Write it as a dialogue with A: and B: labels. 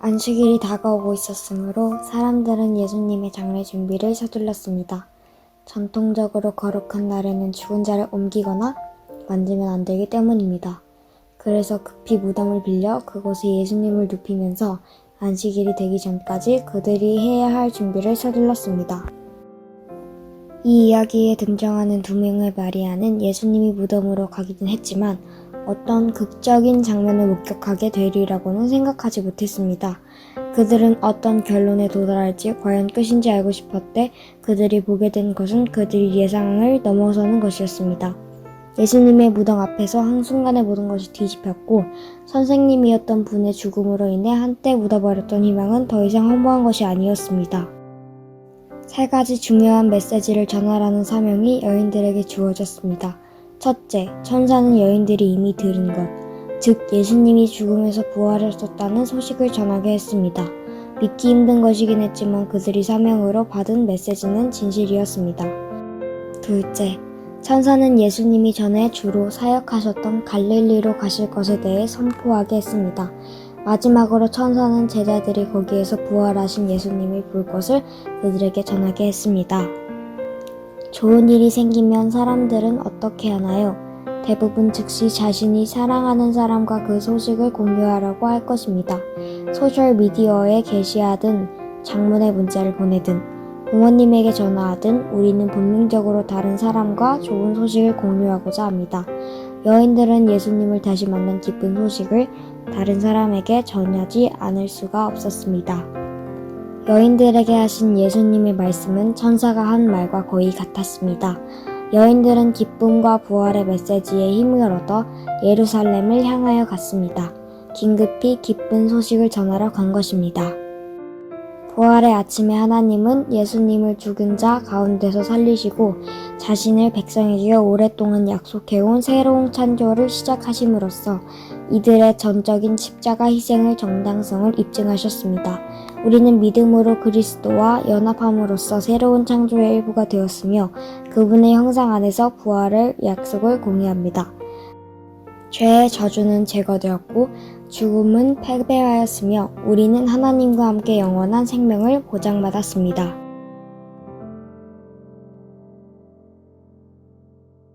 A: 안식일이 다가오고 있었으므로 사람들은 예수님의 장례 준비를 서둘렀습니다. 전통적으로 거룩한 날에는 죽은 자를 옮기거나 만지면 안 되기 때문입니다. 그래서 급히 무덤을 빌려 그곳에 예수님을 눕히면서 안식일이 되기 전까지 그들이 해야 할 준비를 서둘렀습니다. 이 이야기에 등장하는 두 명의 마리아는 예수님이 무덤으로 가기는 했지만 어떤 극적인 장면을 목격하게 되리라고는 생각하지 못했습니다. 그들은 어떤 결론에 도달할지 과연 끝인지 알고 싶었대 그들이 보게 된 것은 그들이 예상을 넘어서는 것이었습니다. 예수님의 무덤 앞에서 한순간에 모든 것이 뒤집혔고 선생님이었던 분의 죽음으로 인해 한때 묻어버렸던 희망은 더 이상 허무한 것이 아니었습니다. 세 가지 중요한 메시지를 전하라는 사명이 여인들에게 주어졌습니다. 첫째, 천사는 여인들이 이미 들은 것, 즉 예수님이 죽음에서 부활하셨다는 소식을 전하게 했습니다. 믿기 힘든 것이긴 했지만 그들이 사명으로 받은 메시지는 진실이었습니다. 둘째, 천사는 예수님이 전에 주로 사역하셨던 갈릴리로 가실 것에 대해 선포하게 했습니다. 마지막으로 천사는 제자들이 거기에서 부활하신 예수님을 볼 것을 그들에게 전하게 했습니다. 좋은 일이 생기면 사람들은 어떻게 하나요? 대부분 즉시 자신이 사랑하는 사람과 그 소식을 공유하려고 할 것입니다. 소셜미디어에 게시하든 장문의 문자를 보내든 부모님에게 전화하든 우리는 본능적으로 다른 사람과 좋은 소식을 공유하고자 합니다. 여인들은 예수님을 다시 만난 기쁜 소식을 다른 사람에게 전하지 않을 수가 없었습니다. 여인들에게 하신 예수님의 말씀은 천사가 한 말과 거의 같았습니다. 여인들은 기쁨과 부활의 메시지에 힘을 얻어 예루살렘을 향하여 갔습니다. 긴급히 기쁜 소식을 전하러 간 것입니다. 부활의 아침에 하나님은 예수님을 죽은 자 가운데서 살리시고 자신을 백성에게 오랫동안 약속해온 새로운 창조를 시작하심으로써 이들의 전적인 십자가 희생의 정당성을 입증하셨습니다. 우리는 믿음으로 그리스도와 연합함으로써 새로운 창조의 일부가 되었으며 그분의 형상 안에서 부활을 약속을 공유합니다. 죄의 저주는 제거되었고 죽음은 패배하였으며 우리는 하나님과 함께 영원한 생명을 보장받았습니다.